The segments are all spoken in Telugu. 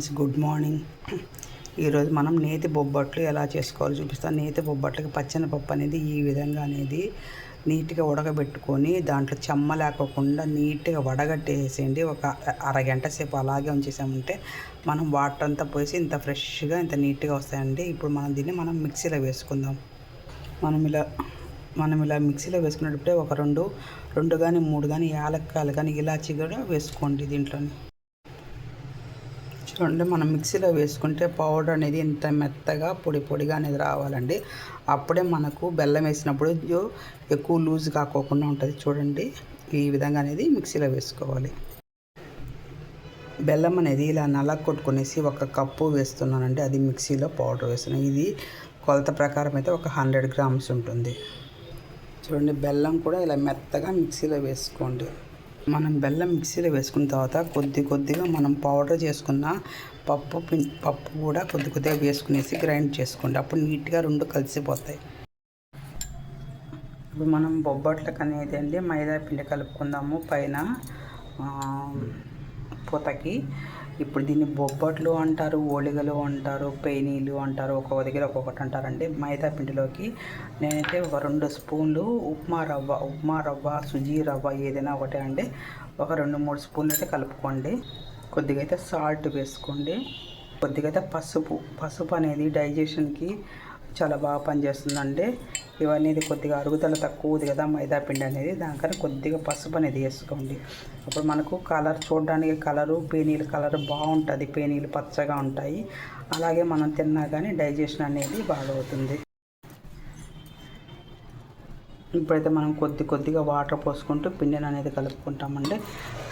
Friends good morning. ఈరోజు మనం నేతి బొబ్బట్లు ఎలా చేసుకోవాలో చూపిస్తాను. నేతి బొబ్బట్లకి పచ్చని పప్పు అనేది ఈ విధంగా అనేది నీట్గా ఉడకబెట్టుకొని దాంట్లో చెమ్మ లేకోకుండా నీట్గా వడగట్టేసేయండి. ఒక అరగంట సేపు అలాగే ఉంచేసామంటే మనం వాటర్ అంతా పోసి ఇంత ఫ్రెష్గా ఇంత నీట్గా వస్తాయండి. ఇప్పుడు మనం దీన్ని మనం మిక్సీలో వేసుకుందాం. మనం ఇలా మనం ఇలా మిక్సీలో వేసుకున్నప్పుడే ఒక రెండు రెండు కానీ మూడు కానీ యాలక్కాయలు కానీ ఇలాచి కూడా వేసుకోండి దీంట్లోని. చూడండి మనం మిక్సీలో వేసుకుంటే పౌడర్ అనేది ఇంత మెత్తగా పొడి పొడిగా అనేది రావాలండి. అప్పుడే మనకు బెల్లం వేసినప్పుడు ఎక్కువ లూజ్ కాకోకుండా ఉంటుంది చూడండి. ఈ విధంగా అనేది మిక్సీలో వేసుకోవాలి. బెల్లం అనేది ఇలా నల్ల కొట్టుకునేసి ఒక కప్పు వేస్తున్నానండి. అది మిక్సీలో పౌడర్ వేస్తున్నాను ఇది కొలత ప్రకారం అయితే ఒక హండ్రెడ్ గ్రామ్స్ ఉంటుంది. చూడండి బెల్లం కూడా ఇలా మెత్తగా మిక్సీలో వేసుకోండి. మనం బెల్లం మిక్సీలో వేసుకున్న తర్వాత కొద్ది కొద్దిగా మనం పౌడర్ చేసుకున్న పప్పు పప్పు కూడా కొద్ది కొద్దిగా వేసుకునేసి గ్రైండ్ చేసుకోండి. అప్పుడు నీట్గా రెండు కలిసిపోతాయి. ఇప్పుడు మనం బొబ్బట్లకు అనేది అండి మైదా పిండి కలుపుకుందాము పైన పూతకి. ఇప్పుడు దీన్ని బొబ్బట్లు అంటారు ఓలిగలు అంటారు పేనీలు అంటారు ఒక్కొక్క దగ్గర ఒక్కొక్కటి అంటారండి. మైదా పిండిలోకి నేనైతే ఒక రెండు స్పూన్లు ఉప్మా రవ్వ ఉప్మా రవ్వ సుజీ రవ్వ ఏదైనా ఒకటే అండి. ఒక రెండు మూడు స్పూన్లు అయితే కలుపుకోండి. కొద్దిగా అయితే సాల్ట్ వేసుకోండి. కొద్దిగా అయితే పసుపు పసుపు అనేది డైజెషన్కి చాలా బాగా పనిచేస్తుందండి. ఇవన్నీ కొద్దిగా అరుగుదల తక్కువ ఉంది కదా మైదా పిండి అనేది. దానికన్నా కొద్దిగా పసుపు అనేది వేసుకోండి. అప్పుడు మనకు కలర్ చూడడానికి కలరు పేనీలు కలర్ బాగుంటుంది. పేనీలు పచ్చగా ఉంటాయి. అలాగే మనం తిన్నా కానీ డైజెషన్ అనేది బాగా అవుతుంది ఇప్పుడైతే మనం కొద్ది కొద్దిగా వాటర్ పోసుకుంటూ పిండిని అనేది కలుపుకుంటామండి.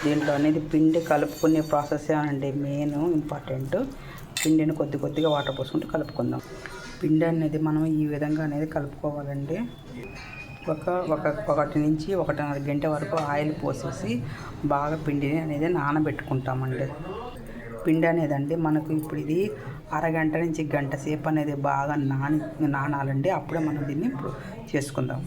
దీంట్లో అనేది పిండి కలుపుకునే ప్రాసెస్ అండి మెయిన్ ఇంపార్టెంట్. పిండిని కొద్ది కొద్దిగా వాటర్ పోసుకుంటూ కలుపుకుందాం. పిండి అనేది మనం ఈ విధంగా అనేది కలుపుకోవాలండి. ఒక ఒక ఒకటి నుంచి ఒకటిన్నర గంట వరకు ఆయిల్ పోసేసి బాగా పిండిని అనేది నానబెట్టుకుంటామండి. పిండి అనేది అండి మనకు ఇప్పుడు ఇది అరగంట నుంచి గంట సేపు అనేది బాగా నాని నానాలండి. అప్పుడే మనం దీన్ని చేసుకుందాం.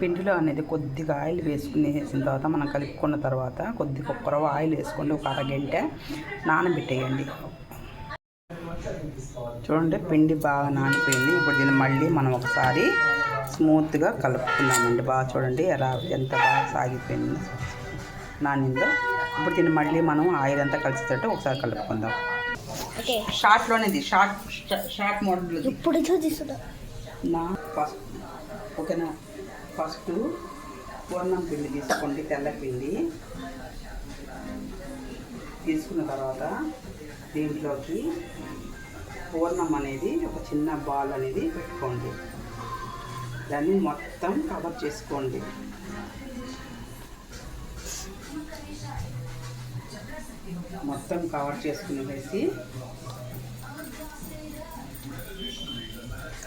పిండిలో అనేది కొద్దిగా ఆయిల్ వేసుకునేసిన తర్వాత మనం కలుపుకున్న తర్వాత కొద్దిగా ఒక ఆయిల్ వేసుకోండి ఒక అరగంట నానబెట్టేయండి. చూడండి పిండి బాగా నానిపోయింది. ఇప్పుడు దీన్ని మళ్ళీ మనం ఒకసారి స్మూత్గా కలుపుకుందామండి. బాగా చూడండి ఎలా ఎంత బాగా సాగిపోయింది నానిందో. ఇప్పుడు దీన్ని మళ్ళీ మనం ఆయిల్ అంతా కలిసేటట్టు ఒకసారి కలుపుకుందాం. షార్ట్లోనేది షార్ట్ షార్ట్ మోడల్ ఇప్పుడు నా ఫస్ట్ ఓకేనా? ఫస్ట్ పూర్ణం పిండి తీసుకోండి తెల్ల పిండి. తీసుకున్న తర్వాత దీంట్లోకి పూర్ణం అనేది ఒక చిన్న బాల్ అనేది పెట్టుకోండి. దాన్ని మొత్తం కవర్ చేసుకోండి. మొత్తం కవర్ చేసుకుని వేసి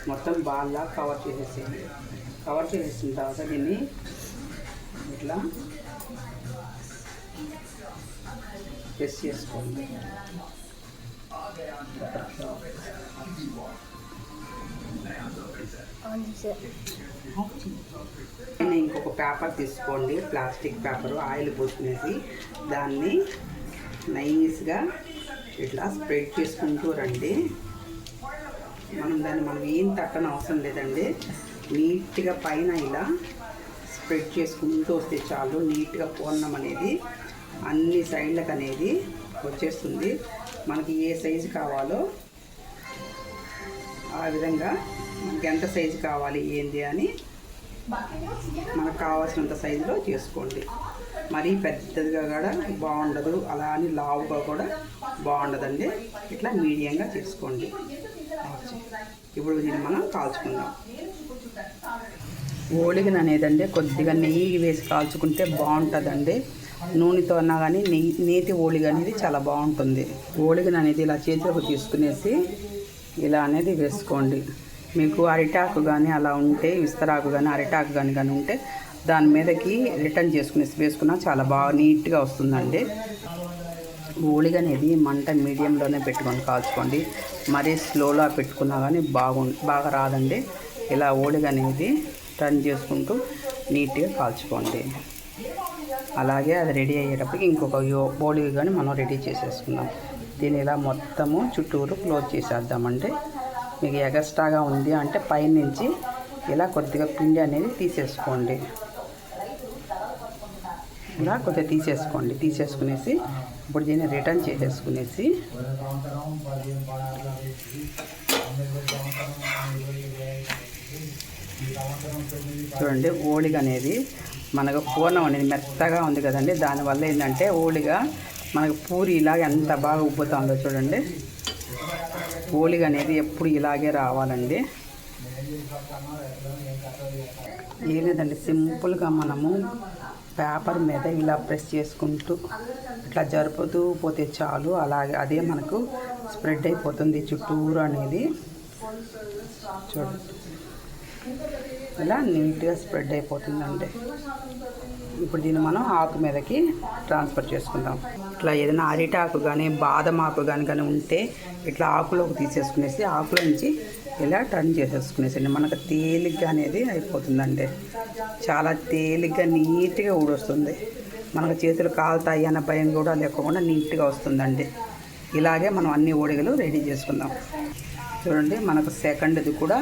మొత్తం బాల్లా కవర్ చేసేసేయండి. కవర్ చేసేసిన తర్వాత దీన్ని ఇట్లా ప్రెస్ చేసుకోండి. ఇంకొక పేపర్ తీసుకోండి ప్లాస్టిక్ పేపర్ ఆయిల్ పోసుకునేసి దాన్ని నైస్గా ఇట్లా స్ప్రెడ్ చేసుకుంటూ రండి. మనం దాన్ని మనం ఏం తట్టన అవసరం లేదండి. నీట్గా పైన ఇలా స్ప్రెడ్ చేసుకుంటూ వస్తే చాలు నీట్గా పూర్ణం అనేది అన్ని సైడ్లకు అనేది వచ్చేస్తుంది. మనకి ఏ సైజు కావాలో ఆ విధంగా మనకి ఎంత సైజు కావాలి ఏంది అని మనకు కావాల్సినంత సైజులో చేసుకోండి. మరీ పెద్దదిగా కూడా బాగుండదు అలా అని లావుగా కూడా బాగుండదండి. ఇట్లా మీడియంగా చేసుకోండి. ఇప్పుడు దీన్ని మనం కాల్చుకుందాం. ఓలిగన అనేదండి కొద్దిగా నెయ్యి వేసి కాల్చుకుంటే బాగుంటుందండి. నూనెతో అన్నా కానీ నెయ్యి నేతి ఓలిగ అనేది చాలా బాగుంటుంది. ఓలిగన అనేది ఇలా చేతిలోకి తీసుకునేసి ఇలా అనేది వేసుకోండి. మీకు అరిటాకు కానీ అలా ఉంటే విస్తరాకు కానీ అరిటాకు కానీ కానీ ఉంటే దాని మీదకి రిటర్న్ చేసుకునేసి వేసుకున్నా చాలా బాగా నీట్గా వస్తుందండి. ఓలిగ అనేది మంట మీడియంలోనే పెట్టుకొని కాల్చుకోండి. మరీ స్లోలో పెట్టుకున్నా కానీ బాగు బాగా రాదండి. ఇలా ఓలిగ అనేది టర్న్ చేసుకుంటూ నీట్గా కాల్చుకోండి. అలాగే అది రెడీ అయ్యేటప్పటికి ఇంకొక యో- కానీ మనం రెడీ చేసేసుకుందాం. దీన్ని ఇలా మొత్తము చుట్టూరు క్లోజ్ చేసేద్దామంటే మీకు ఎగస్ట్రాగా ఉంది అంటే పైనుంచి ఇలా కొద్దిగా పిండి అనేది తీసేసుకోండి. ఇలా కొద్దిగా తీసేసుకోండి. తీసేసుకునేసి ఇప్పుడు దీన్ని రిటర్న్ చేసేసుకునేసి చూడండి ఓడిగ అనేది మనకు పూర్ణం అనేది మెత్తగా ఉంది కదండి. దానివల్ల ఏంటంటే ఓలిగా మనకు పూరి ఇలాగ ఎంత బాగా ఉబ్బుతుందో చూడండి. ఓలిగ అనేది ఎప్పుడు ఇలాగే రావాలండి. ఏం లేదండి సింపుల్గా మనము పేపర్ మీద ఇలా ప్రెస్ చేసుకుంటూ ఇట్లా జరుపుతూ పోతే చాలు. అలాగే అదే మనకు స్ప్రెడ్ అయిపోతుంది చుట్టూరు అనేది. చూడండి. ఇలా నీట్గా స్ప్రెడ్ అయిపోతుందండి. ఇప్పుడు దీన్ని మనం ఆకు మీదకి ట్రాన్స్ఫర్ చేసుకుందాం. ఇట్లా ఏదైనా అరిటాకు కానీ బాదం ఆకు కానీ కానీ ఉంటే ఇట్లా ఆకులోకి తీసేసుకునేసి ఆకులో నుంచి ఇలా టర్న్ చేసేసుకునేసండి మనకు తేలిగ్గా అనేది అయిపోతుందండి. చాలా తేలిగ్గా నీట్గా ఊడొస్తుంది మనకు చేతులు కాలుతాయి అన్న భయం కూడా లేకుండా నీట్గా వస్తుందండి. ఇలాగే మనం అన్ని ఓడిగలు రెడీ చేసుకుందాం. చూడండి మనకు సెకండ్ది కూడా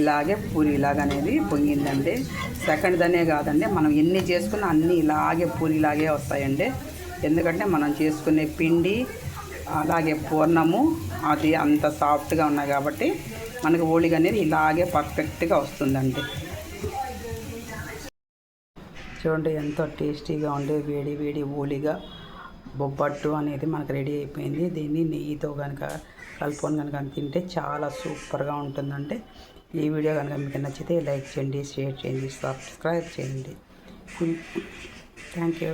ఇలాగే పూరి ఇలాగ అనేది పొంగిందండి సెకండ్దనే కాదండి మనం ఎన్ని చేసుకున్నా అన్నీ ఇలాగే పూరి ఇలాగే వస్తాయండి. ఎందుకంటే మనం చేసుకునే పిండి అలాగే పూర్ణము అది అంత సాఫ్ట్గా ఉన్నాయి కాబట్టి మనకి ఓలిగ అనేది ఇలాగే పర్ఫెక్ట్గా వస్తుందండి. చూడండి ఎంతో టేస్టీగా ఉండే వేడి వేడి ఓలిగా బొబ్బట్టు అనేది మనకు రెడీ అయిపోయింది. దీన్ని నెయ్యితో కనుక కలుపుకొని కనుక తింటే చాలా సూపర్గా ఉంటుందంటే ఈ వీడియో కనుక మీకు నచ్చితే లైక్ చేయండి షేర్ చేయండి సబ్స్క్రైబ్ చేయండి. Thank you